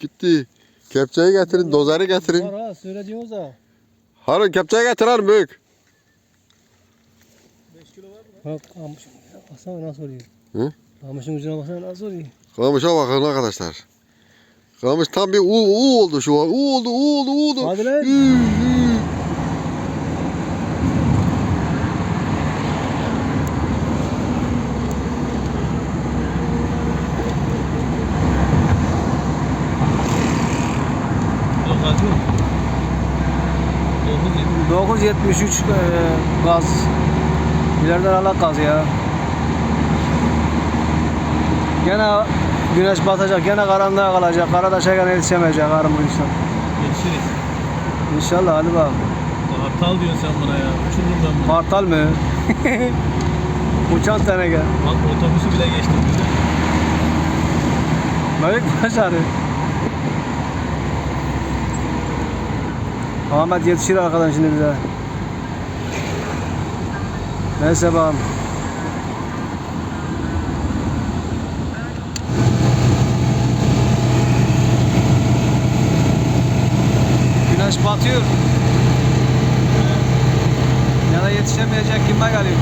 Gitti. Kepçeyi getirin, dozeri getirin. Var ha söylediğiniz ha. Harun kepçeyi getir Harun büyük. 5 kilo var mı? Bak kamışın baksana nasıl oluyor. Hı? Kamışın ucuna baksana nasıl oluyor. Kamışa bakın arkadaşlar. Kamış tam bir u, u oldu şu an. U oldu, u oldu, u oldu. Hadi lan. 973 e, gaz. İleriden alak gaz ya. Gene güneş batacak, gene karanlığa kalacak. Karadaş'a gene yetişemeyecek arım bu insan. Yetişiriz. İnşallah hadi bakalım. Kartal diyorsun sen buna ya. Uçururum ben bunu. Kartal mı? Uçan teneke. Bak otobüsü bile geçtim bize. Mevlük başarı. Ahmet yetişir arkadan şimdi bize. Neyse bakalım. Güneş batıyor. Ya da yetişemeyecek kime geliyor?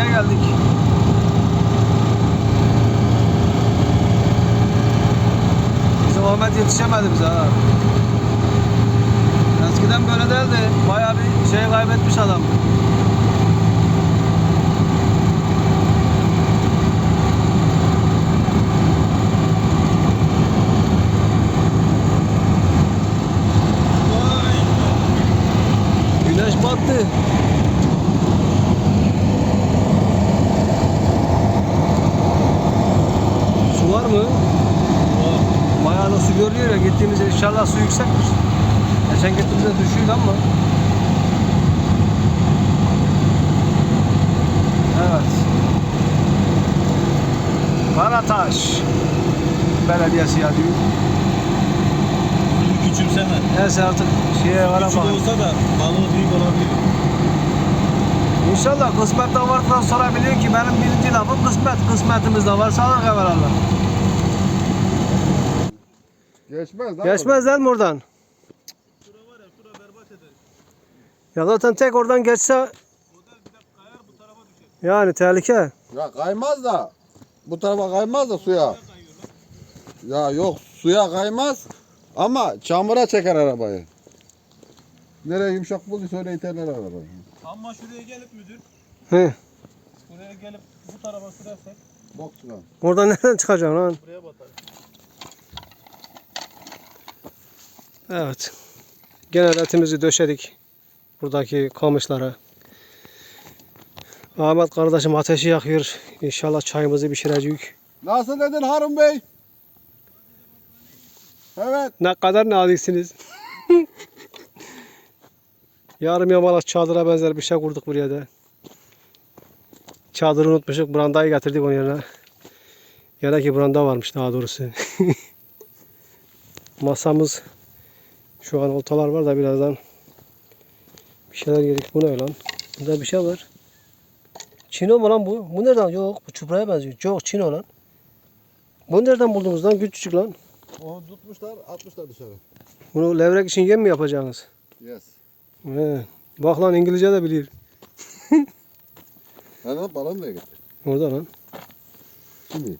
Yemişli'ye geldik. Bizim Ahmet yetişemedi bize ha. Eskiden böyle değildi. Bayağı bir şey kaybetmiş adam. Güneş battı. Su var mı? Görünüyor ya gittiğimizde inşallah su yüksektir. Geçen gittiğimizde düşüyordu ama. Evet. Karataş Belediyesi yazıyor. Suyu küçümseme. Neyse artık şeye vara Küçük bakalım. olsa da balığı büyük olabilir. İnşallah kısmet de varsa sorabiliyor ki benim birinci lafım kısmet. Kısmetimiz de varsa Allah evvelallah. Geçmez lan. Geçmez mi oradan? Şura var ya şura berbat eder. Ya zaten tek oradan geçse O da bir de kayar bu tarafa düşer. yani tehlike. Ya kaymaz da. Bu tarafa kaymaz da suya. Lan. Ya yok suya kaymaz. Ama çamura çeker arabayı. Nereye yumuşak bulduysa öyle iterler arabayı. Ama şuraya gelip müdür. He. Buraya gelip bu tarafa sürersen Bok sudan. Oradan nereden çıkacaksın lan? buraya batar. Evet. Genel etimizi döşedik. Buradaki kamışlara. Ahmet kardeşim ateşi yakıyor. İnşallah çayımızı pişirecek. Nasıl dedin Harun Bey? Evet. Ne kadar naziksiniz. Yarım yamalak çadıra benzer bir şey kurduk buraya da. Çadırı unutmuşuk. Brandayı getirdik onun yerine. Yana ki branda varmış daha doğrusu. Masamız şu an oltalar var da birazdan bir şeyler yedik. Bu ne lan? Burada bir şey var. Çino mu lan bu? Bu nereden? Yok bu çupraya benziyor. Yok Çino lan. Bu nereden buldunuz lan? Küçücük lan. Onu tutmuşlar, atmışlar dışarı. Bunu levrek için yem mi yapacaksınız? Yes. He. Bak lan İngilizce de biliyor. Hani lan balon nereye gitti? Orada lan. Şimdi.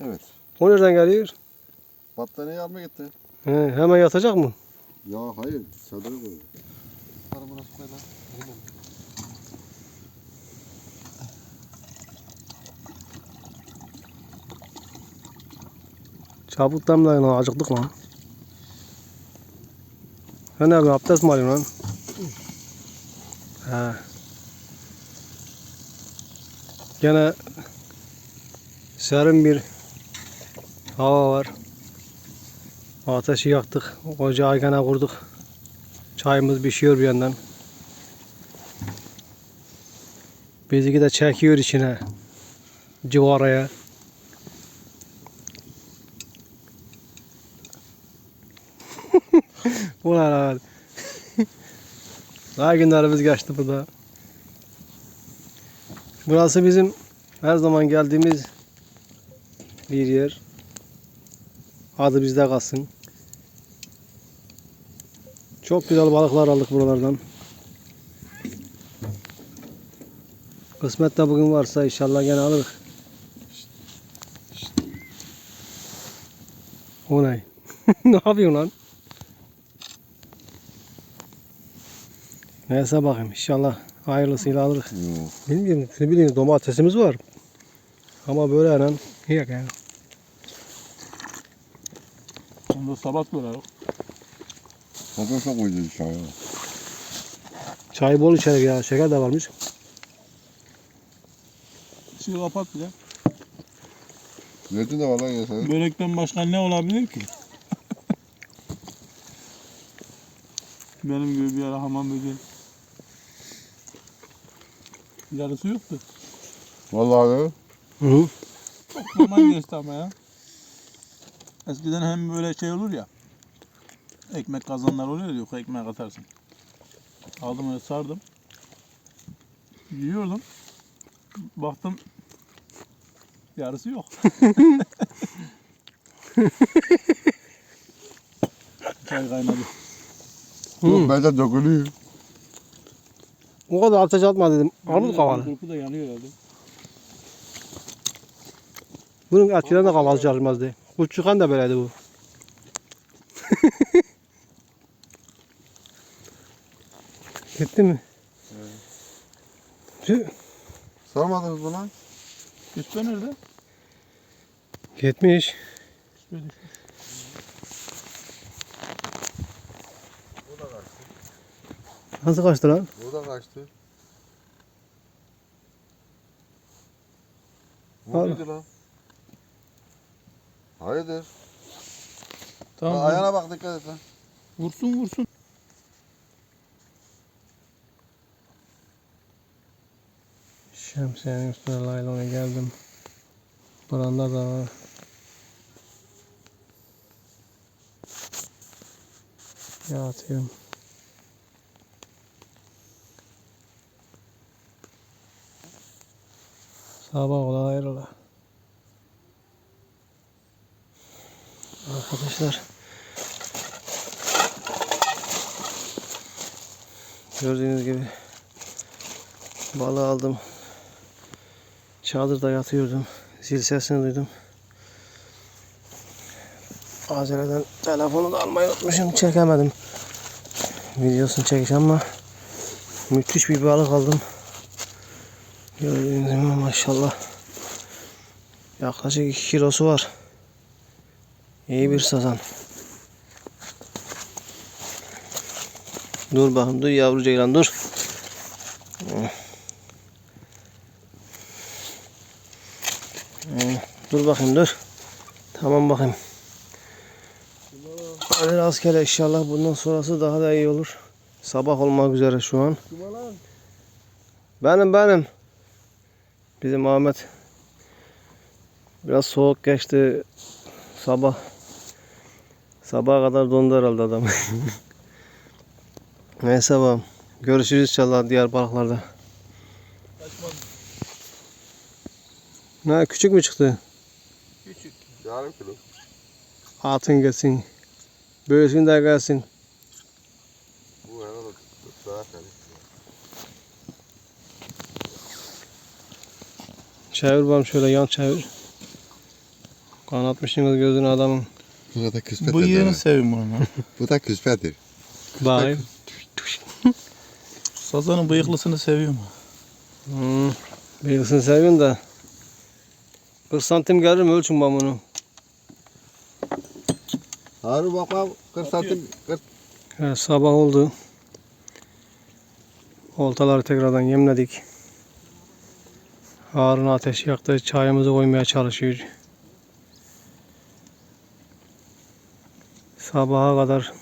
Evet. O nereden geliyor? Battaniye almaya gitti. He, hemen yatacak mı? Ya hayır, çadırı koyuyor. Araba nasıl koy lan? Çabuk damlayın lan acıktık lan. Sen ne yapıyorsun? Abdest mi alıyorsun lan? He. Gene serin bir hava var. Ateşi yaktık. Ocağı gene kurduk. Çayımız pişiyor bir yandan. Bizimki de çekiyor içine. Civaraya. Ulan abi. Daha günlerimiz geçti burada. Burası bizim her zaman geldiğimiz bir yer. Adı bizde kalsın. Çok güzel balıklar aldık buralardan. Kısmet de bugün varsa inşallah gene alırız. O ne? ne yapıyorsun lan? Neyse bakayım inşallah hayırlısıyla alırız. Yok. Bilmiyorum ne bileyim domatesimiz var. Ama böyle hemen yok yani. Onda sabat var Kapasa koydu dışarıya. Çay bol içerik ya şeker de varmış. Işığı kapat bir de. Zeytin de var lan ya sen. Börekten başka ne olabilir ki? Benim gibi bir ara hamam böceği. Yarısı yoktu. Vallahi de. Hı hı. Zaman geçti ama ya. Eskiden hem böyle şey olur ya. Ekmek kazanlar oluyor ya yok ekmek atarsın. Aldım öyle sardım. Yiyordum. Baktım yarısı yok. Çay kaynadı. Yok bence dökülüyor. O kadar ateş atma dedim. Armut kavanı. Kurpu da yanıyor herhalde. Bunun eskiden de kavası çalışmazdı. Kulçukan da böyleydi bu. Gitti mi? Tüh, Sarmadınız mı lan? Küspe nerede? Gitmiş. Küspe düşmüş. Nasıl kaçtı lan? O da kaçtı. Al. Vurduydu lan. Hayırdır? Tamam. Ayağına bak dikkat et lan. Vursun vursun. Şemsiyenin üstüne laylona geldim. Buranda da var. Ya atıyorum. Sabah ola hayrola. Arkadaşlar. Gördüğünüz gibi balığı aldım. Çadırda yatıyordum. Zil sesini duydum. Aceleden telefonu da almayı unutmuşum. Çekemedim. Videosunu çekeceğim ama müthiş bir balık aldım. Gördüğünüz gibi maşallah. Yaklaşık 2 kilosu var. İyi bir sazan. Dur bakın dur yavru ceylan dur. Dur bakayım dur. Tamam bakayım. Hadi rastgele inşallah bundan sonrası daha da iyi olur. Sabah olmak üzere şu an. Benim benim. Bizim Ahmet biraz soğuk geçti. Sabah sabaha kadar dondu herhalde adam. Neyse bakalım. Görüşürüz inşallah diğer balıklarda. Ne küçük mü çıktı? Yarım kilo. Atın gelsin. Böylesini de gelsin. Bu herhalde daha kali. Çevir bakalım şöyle yan çevir. Kanatmışsınız gözünü adamın. Bu da küspet. Bıyığını seveyim bunun. lan. Bu da küspettir. Bakayım. Sazanın bıyıklısını seviyorum. Hmm. Bilgisini seviyorsun da. 40 santim gelir mi ölçün ben bunu? Harun bak bak 40 santim 40 Evet, sabah oldu. Oltaları tekrardan yemledik. Harun ateş yaktı. Çayımızı koymaya çalışıyor. Sabaha kadar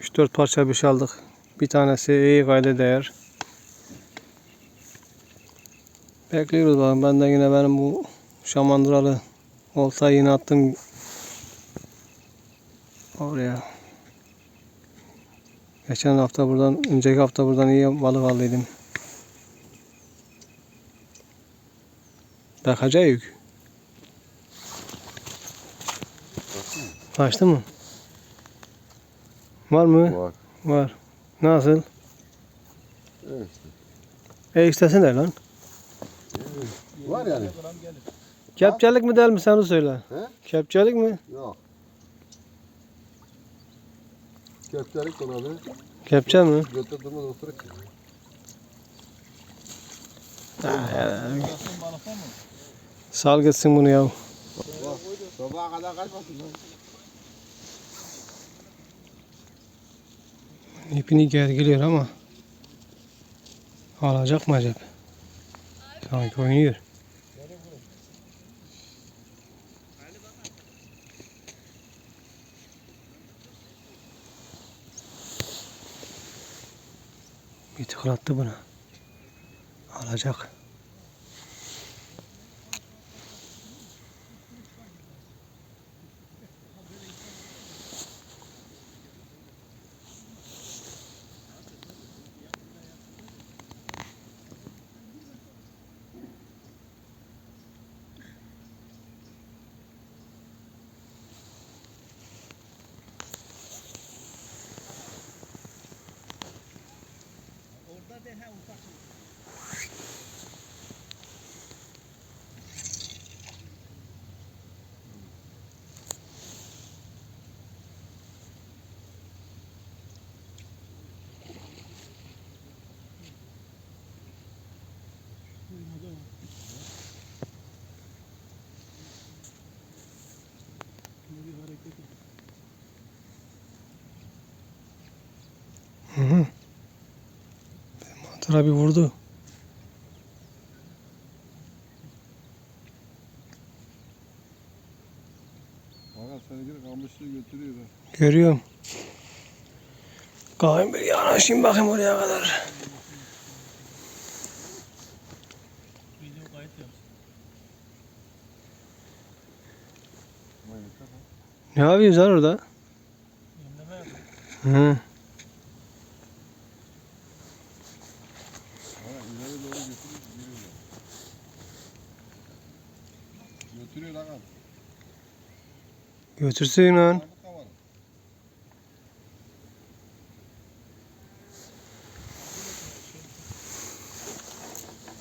3-4 parça bir şey aldık. Bir tanesi iyi kayda değer. Bekliyoruz bakalım. Ben de yine benim bu şamandıralı oltayı yine attım. Oraya. Geçen hafta buradan, önceki hafta buradan iyi balık aldıydım. Bakacak yük. Açtı mı? Var mı? Var. Var. Nasıl? Evet. E istesin de lan. Var yani. Kepçelik mi değil mi sen onu söyle. He? Kepçelik mi? Yok. Kepçelik donadı. Kepçe mi? Götürdüğümüz oturup Yasin balıkta mı? Sal gitsin bunu ya. Sabaha kadar kaçmasın lan. İpini gergiliyor ama alacak mı acaba? Sanki oynuyor. Bir tıklattı buna. Alacak. Hı hı. Mantıra bir vurdu. Valla seni bir kamışlığı götürüyor. Görüyorum. Kalkayım bir yanaşayım bakayım oraya kadar. Video kayıt. Ne yapıyorsun sen orada? Hı. Götürüyor lan. Götürsün lan.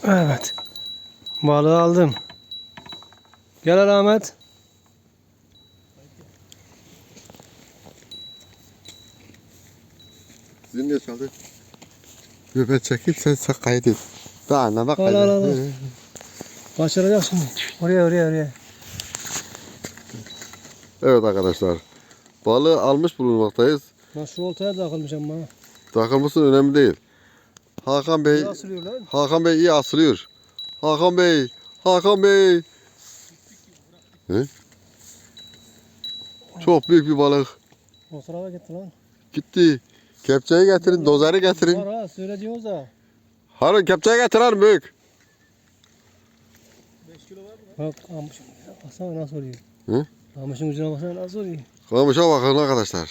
Evet. Balığı aldım. Gel Ahmet. Sizin ne çaldı? Ben çekeyim sen kaydet. Ben anlamak Al, al, al, al. Kaçıracak şimdi. Oraya oraya oraya. Evet arkadaşlar. Balığı almış bulunmaktayız. Nasıl oltaya takılmış ama. Takılması önemli değil. Hakan Bey? Hakan Bey iyi asılıyor. Hakan Bey, Hakan Bey. Ne? Çok büyük bir balık. O tarafa gitti lan. Gitti. Kepçeyi getirin, dozeri getirin. Var ha söylediğiniz da. Harun kepçeyi getir Harun büyük. 5 kilo var mı? Bak ucuna baksana nasıl oluyor. Hı? Kamışın ucuna baksana nasıl oluyor. Kamışa bakın arkadaşlar.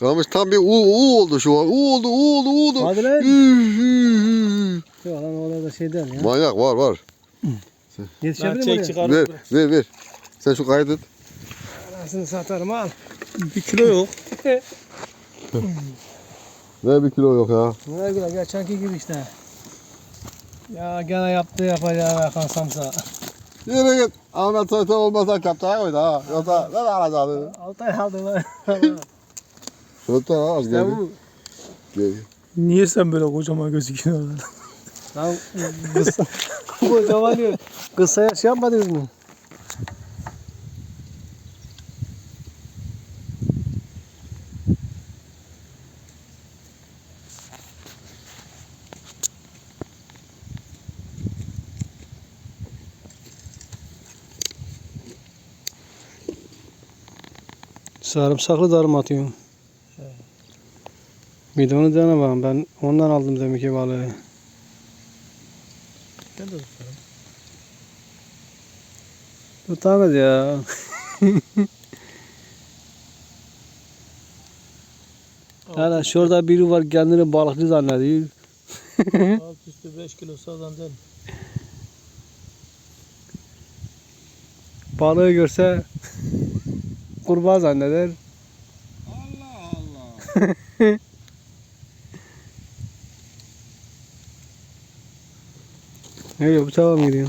Kamış tam bir u, u oldu şu an. U oldu, u oldu, u oldu. Hadi lan. Yok lan orada da şey der ya. Manyak var var. Yetişebilir mi çek çıkar. Ver, ver, ver. Sen şu kaydet. Anasını satarım al. Bir kilo yok. Ver bir kilo yok ya. Ne güzel geçenki gibi işte. Ya gene yaptı yapacağı Hakan Samsa. Yürü git. Ahmet Soytan olmasa kepçeye koydu ha. Yoksa ne alacaktı? Altay aldı lan. Soytan az İşte geldi. bu. Geldi. Niye sen böyle kocaman gözüküyorsun orada? Lan kısa. bu zaman diyor. Kısaya şey yapmadınız mı? Sarımsaklı darım atıyorum. Bir de onu dene bakalım. Ben ondan aldım demek ki balığı. Ben de tutarım. Tutamaz ya. Yani şurada biri var kendini balıkçı zannediyor. Alt üstü 5 kilo sazan değil. Balığı görse kurbağa zanneder. Allah Allah. Ne diyor bu tarafa mı gidiyor?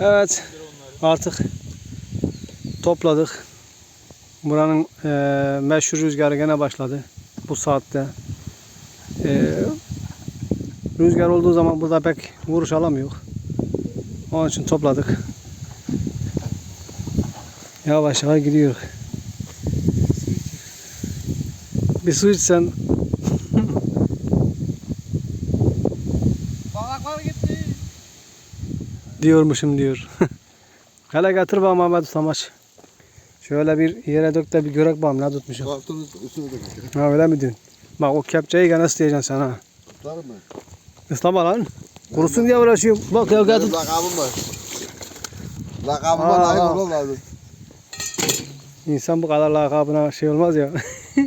Evet artık topladık. Buranın eee meşhur rüzgarı gene başladı bu saatte. Eee, rüzgar olduğu zaman burada pek vuruş alamıyor. Onun için topladık. Yavaş yavaş gidiyor. Bir su içsen Balıklar gitti. diyormuşum diyor. Hele getir bana Mehmet Ustamaç. Şöyle bir yere dök de bir görek bakalım ne tutmuşum. Kalktınız üstüne dökecek. Ha öyle mi diyorsun? Bak o kepçeyi gene ıslayacaksın sen ha. Tutar mı? Islama lan. Kurusun diye uğraşıyorum. Bak ya Benim getir. lakabım var. Layık aa. olmam lazım. İnsan bu kadar lakabına şey olmaz ya.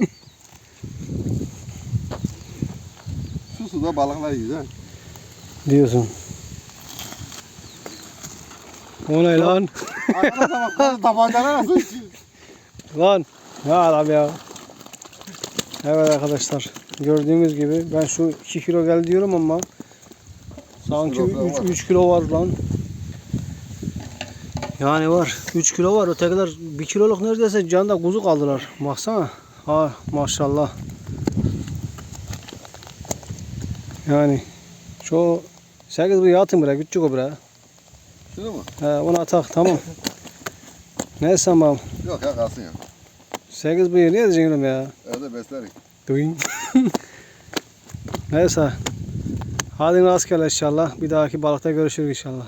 Şu suda balıklar yiyiz ha. Diyorsun. O ne lan? Tabancana nasıl? Lan. Ne adam ya. Evet arkadaşlar. Gördüğünüz gibi ben şu 2 kilo geldi diyorum ama sanki kilo falan var. 3 kilo var lan. Yani var. 3 kilo var. Ötekiler 1 kiloluk neredeyse canda kuzu kaldılar. Baksana. Ha maşallah. Yani şu 8 buraya atın buraya. Küçük o buraya. Şunu mu? He, onu atak tamam. Neyse tamam. Yok ya kalsın ya. 8 buraya ne edeceksin oğlum ya? Evde beslerik. Duyun. Neyse. Hadi rastgele inşallah. Bir dahaki balıkta görüşürüz inşallah.